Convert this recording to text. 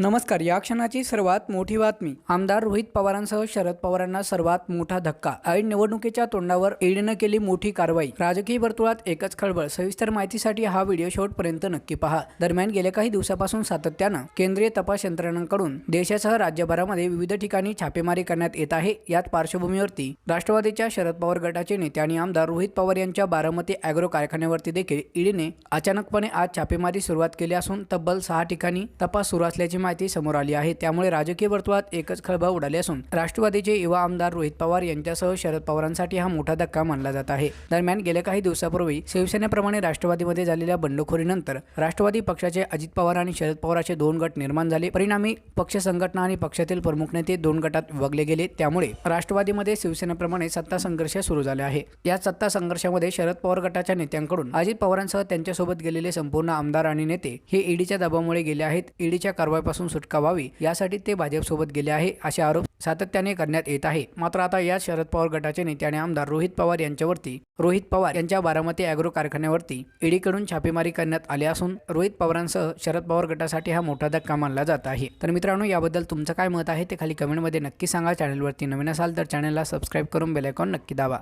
नमस्कार या क्षणाची सर्वात मोठी बातमी. आमदार रोहित पवारांसह शरद पवारांना सर्वात मोठा धक्का. ऐन निवडणुकीच्या तोंडावर ईडीनं केली मोठी कारवाई. राजकीय वर्तुळात एकच खळबळ. सविस्तर माहितीसाठी हा व्हिडिओ शेवटपर्यंत नक्की पहा. दरम्यान गेल्या काही दिवसापासून सातत्यानं केंद्रीय तपास यंत्रणांकडून देशासह राज्यभरामध्ये विविध ठिकाणी छापेमारी करण्यात येत आहे. याच पार्श्वभूमीवरती राष्ट्रवादीच्या शरद पवार गटाचे नेते आणि आमदार रोहित पवार यांच्या बारामती अॅग्रो कारखान्यावरती देखील ईडीने अचानकपणे आज छापेमारी सुरुवात केली असून तब्बल सहा ठिकाणी तपास सुरू असल्याची माहिती समोर आली आहे. त्यामुळे राजकीय वर्तुळात एकच खळबळ उडाली असून राष्ट्रवादीचे युवा आमदार रोहित पवार यांच्यासह शरद पवारांसाठी हा मोठा धक्का मानला जात आहे. दरम्यान गेल्या काही दिवसापूर्वी शिवसेनेप्रमाणे राष्ट्रवादीमध्ये झालेल्या बंडखोरीनंतर राष्ट्रवादी पक्षाचे अजित पवार आणि शरद पवाराचे दोन गट निर्माण झाले. परिणामी पक्ष संघटना आणि पक्षातील प्रमुख नेते दोन गटात विभागले गेले. त्यामुळे राष्ट्रवादीमध्ये शिवसेनेप्रमाणे सत्ता संघर्ष सुरू झाले आहे. या सत्ता संघर्षामध्ये शरद पवार गटाच्या नेत्यांकडून अजित पवारांसह त्यांच्यासोबत गेलेले संपूर्ण आमदार आणि नेते हे ईडीच्या दबावामुळे गेले आहेत. ईडीच्या कारवाईपासून सुटका व्हावी यासाठी ते भाजपसोबत गेले आहे असे आरोप सातत्याने करण्यात येत आहे. मात्र आता या शरद पवार गटाचे नेते आणि आमदार रोहित पवार यांच्यावरती रोहित पवार यांच्या बारामती अॅग्रो कारखान्यावरती ईडीकडून छापेमारी करण्यात आली असून रोहित पवारांसह शरद पवार गटासाठी हा मोठा धक्का मानला जात आहे. तर मित्रांनो याबद्दल तुमचं काय मत आहे ते खाली कमेंटमध्ये नक्की सांगा. चॅनलवरती नवीन असाल तर चॅनलला सबस्क्राईब करून बेलायकॉन नक्की दाबा.